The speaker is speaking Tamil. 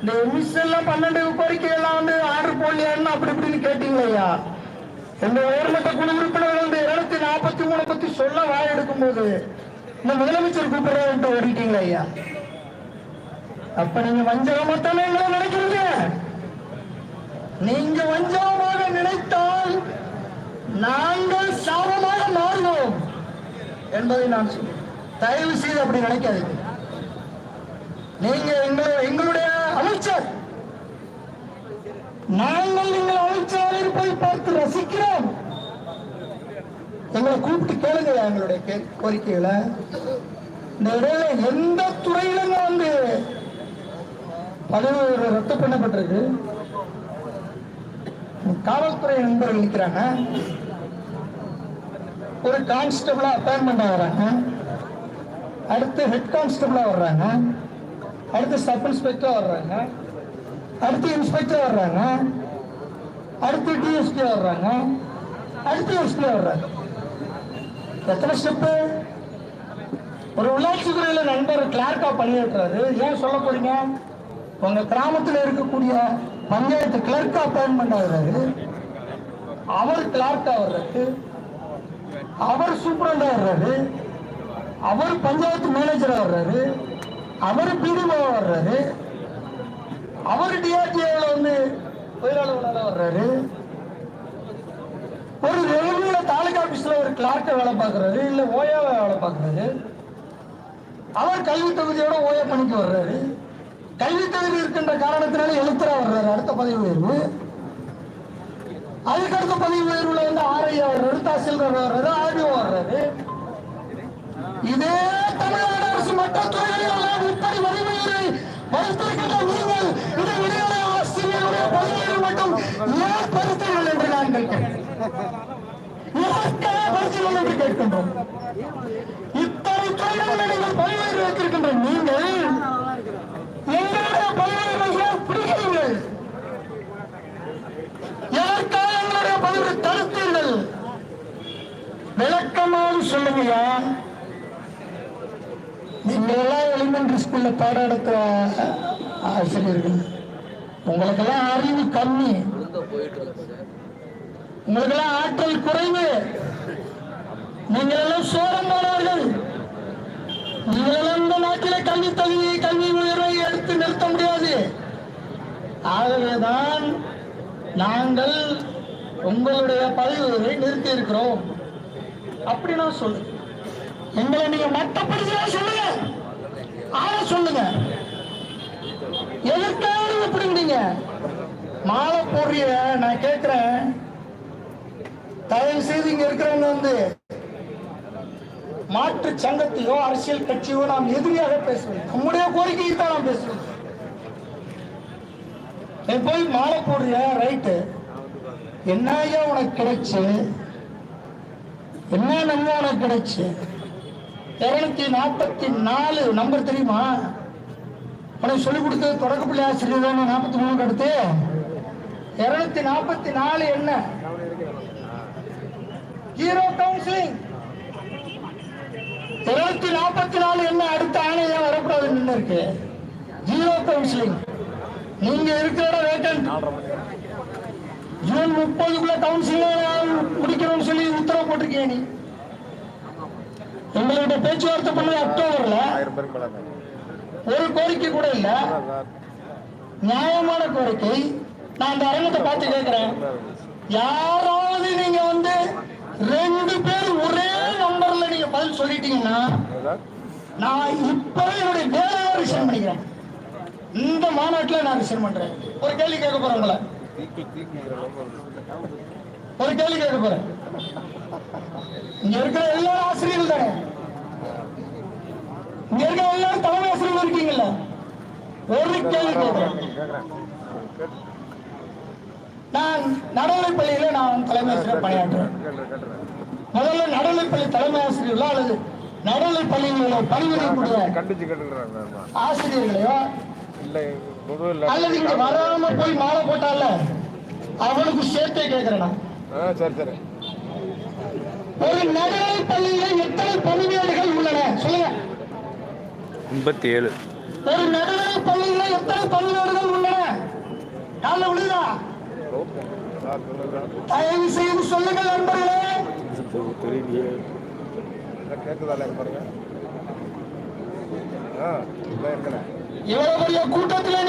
இந்த எல்லாம் பன்னெண்டு கோரிக்கை எல்லாம் வந்து ஆர்டர் போடலையான்னு அப்படி இப்படின்னு கேட்டீங்களா இந்த உயர்மட்ட குழு உறுப்பினர்கள் வந்து இருநூத்தி நாற்பத்தி மூணு பத்தி சொல்ல வாய் எடுக்கும்போது இந்த முதலமைச்சர் கூப்பிடுறேன் ஓடிட்டீங்களா ஐயா அப்ப நீங்க வஞ்சகமா தானே எங்களை நினைக்கிறீங்க? நீங்க வஞ்சகமாக நினைத்தால் நாங்கள் சாபமாக மாறுவோம் என்பதை நான் சொல்றேன். தயவு செய்து அப்படி நினைக்காதீங்க. நீங்க எங்களை அமைச்சர். நாங்கள் நீங்கள் அமைச்சரில் போய் பார்த்து ரசிக்கிறோம். எங்களை கூப்பிட்டு கேளுங்க எங்களுடைய கோரிக்கைகளை. இந்த இடையில எந்த துறையிலும் வந்து பதவி ரத்து பண்ணப்பட்டிருக்கு. காவல்துறை நண்பர்கள் நிற்கிறாங்க ஒரு கான்ஸ்டபிளா அப்பாயின்மெண்ட் ஆகிறாங்க அடுத்து ஹெட் கான்ஸ்டபிளா வர்றாங்க. அடுத்து சப் இன்ஸ்பெக்டர் வர்றாங்க. அடுத்து இன்ஸ்பெக்டர் வர்றாங்க. அடுத்து டிஎஸ்பி வர்றாங்க. அடுத்து எஸ்பி வர்றாங்க. எத்தனை ஸ்டெப்பு ஒரு உள்ளாட்சி துறையில நண்பர் கிளார்க்கா பணியேற்றாரு ஏன் சொல்ல போறீங்க? உங்க கிராமத்தில் இருக்கக்கூடிய பஞ்சாயத்து கிளர்க்கா அப்பாயின்மெண்ட் ஆகுறாரு அவர் கிளார்க்கா வர்றாரு அவர் சூப்பரண்டா வர்றாரு. அவர் பஞ்சாயத்து மேனேஜரா வர்றாரு. அவர் பிடிஓ வர்றாரு. அவர் டிஆர்டிஓல வந்து தொழிலாளர்களாக வர்றாரு. ஒரு ரெவன்யூல தாலுகா ஆபீஸ்ல ஒரு கிளார்க்க வேலை பார்க்கறாரு இல்ல ஓயாவை வேலை பார்க்கறாரு. அவர் கல்வி தகுதியோட ஓயா பணிக்கு வர்றாரு. கல்வி தகுதி இருக்கின்ற காரணத்தினால எழுத்தரா வர்றாரு அடுத்த பதவி உயர்வு. அதுக்கு அடுத்த பதவி உயர்வுல வந்து ஆர்ஐயா வர்றாரு தாசில்தார் வர்றாரு ஆர்டிஓ வர்றாரு. இதே தமிழ்நாடு அரசு மட்டும் துறைகளில் பரிசீலனை என்று கேட்கின்றோம் இத்தனை துறைகளில் நீங்கள் பல்வேறு வைத்திருக்கின்ற நீங்கள் எங்களுடைய பல்வேறு பிடிக்கிறீர்கள் எதற்காக எங்களுடைய பதவியை தடுத்தீர்கள் விளக்கமாக சொல்லுங்கய்யா நீங்க எலிமெண்டரி ஸ்கூல்ல பாடம் எடுக்கிற ஆசிரியர்கள் உங்களுக்கெல்லாம் அறிவு கம்மி. உங்களுக்கெல்லாம் ஆற்றல் குறைவு. நீங்கள் எல்லாம் சோரம் போனவர்கள் நீங்கள் இந்த நாட்டிலே கல்வி தகுதியை கல்வி உயர்வை எடுத்து நிறுத்த முடியாது. ஆகவேதான் நாங்கள் உங்களுடைய பதவி நிறுத்தி இருக்கிறோம். அப்படி நான் சொல்லுங்க எங்களை நீங்க மட்டப்படுத்தல சொல்லுங்க. ஆள சொல்லுங்க. எதற்காக எப்படிங்க மாலை போடுறீங்க நான் கேட்கிறேன் தயவு செய்து இங்க இருக்கிறவங்க வந்து மாற்று சங்கத்தையோ அரசியல் கட்சியோ நாம் எதிரியாக பேசுவோம் நம்முடைய கோரிக்கையை தான் நாம் பேசுவோம் நீ போய் மாலை போடுறிய? ரைட்டு என்ன ஐயா உனக்கு கிடைச்சு? என்ன நம்ம உனக்கு கிடைச்சு? இருநூத்தி நாற்பத்தி நாலு நம்பர் தெரியுமா? உனக்கு சொல்லிக் கொடுத்தது தொடக்கப்பள்ளி ஆசிரியர் தானே நாற்பத்தி மூணுக்கு அடுத்து இருநூத்தி நாற்பத்தி நாலு என்ன? ஜீரோ கவுன்சிலிங் இருநூத்தி நாற்பத்தி நாலு என்ன அடுத்த ஆணையம் வரக்கூடாதுன்னு இருக்கு? ஜீரோ கவுன்சிலிங் நீங்க இருக்கிற இடம் வேக்கன்ட் ஜூன் முப்பதுக்குள்ள கவுன்சிலிங் முடிக்கணும்னு சொல்லி உத்தரவு போட்டிருக்கீங்க நீ. எங்கள்கிட்ட பேச்சுவார்த்தை பண்ணது அக்டோபர்ல. ஒரு கோரிக்கை கூட இல்ல. நியாயமான கோரிக்கை. நான் அந்த அரங்கத்தை பார்த்து கேட்கிறேன் யாராவது நீங்க வந்து ரெண்டு பேர் ஒரே நம்பர்ல நீங்க பதில் நான் இப்பவே என்னுடைய வேலையை ரிசைன் பண்ணிக்கிறேன். இந்த மாநாட்டுல நான் ரிசைன் பண்றேன். ஒரு கேள்வி கேட்க போறேன் உங்களை. ஒரு- கேள்வி கேட்க போறேன். இங்க இருக்கிற எல்லாரும் ஆசிரியர்கள் தானே? இங்க இருக்கிற எல்லாரும் தலைமை ஆசிரியர்கள் இருக்கீங்கல்ல? ஒரு கேள்வி கேட்கிறேன். கேக்குறேன். நான் நடுநிலைப்பள்ளியில நான் தலைமை ஆசிரியர் பணியாற்றுறேன். முதல்ல கேட்டுறேன். பள்ளி தலைமை ஆசிரியர்களோ அல்லது நடுநிலைப்பள்ளிகளில் பணிபுரியக்கூடிய கண்டிச்சு கேட்டுக்கிறேன் நான். ஆசிரியர்களையோ? இல்லை பொதுவும் இல்லை. அல்லது இங்க வராம போய் மாலை போட்டால அவனுக்கு சேர்த்தே கேட்கிறேன் சரி சரி. ஒரு நடுநிலை பள்ளியில எத்தனை பதிவேடுகள் உள்ளன? சொல்லுங்க. எண்பத்தி ஏழு ஒரு நடுநிலை பள்ளியில எத்தனை பதிவேடுகள் கால விழுதா தயவு செய்து சொல்லுங்கள் நண்பர்களே. கேட்குதா பாருங்க. ஆ இருக்கல இவ்வளவு பெரிய கூட்டத்தில்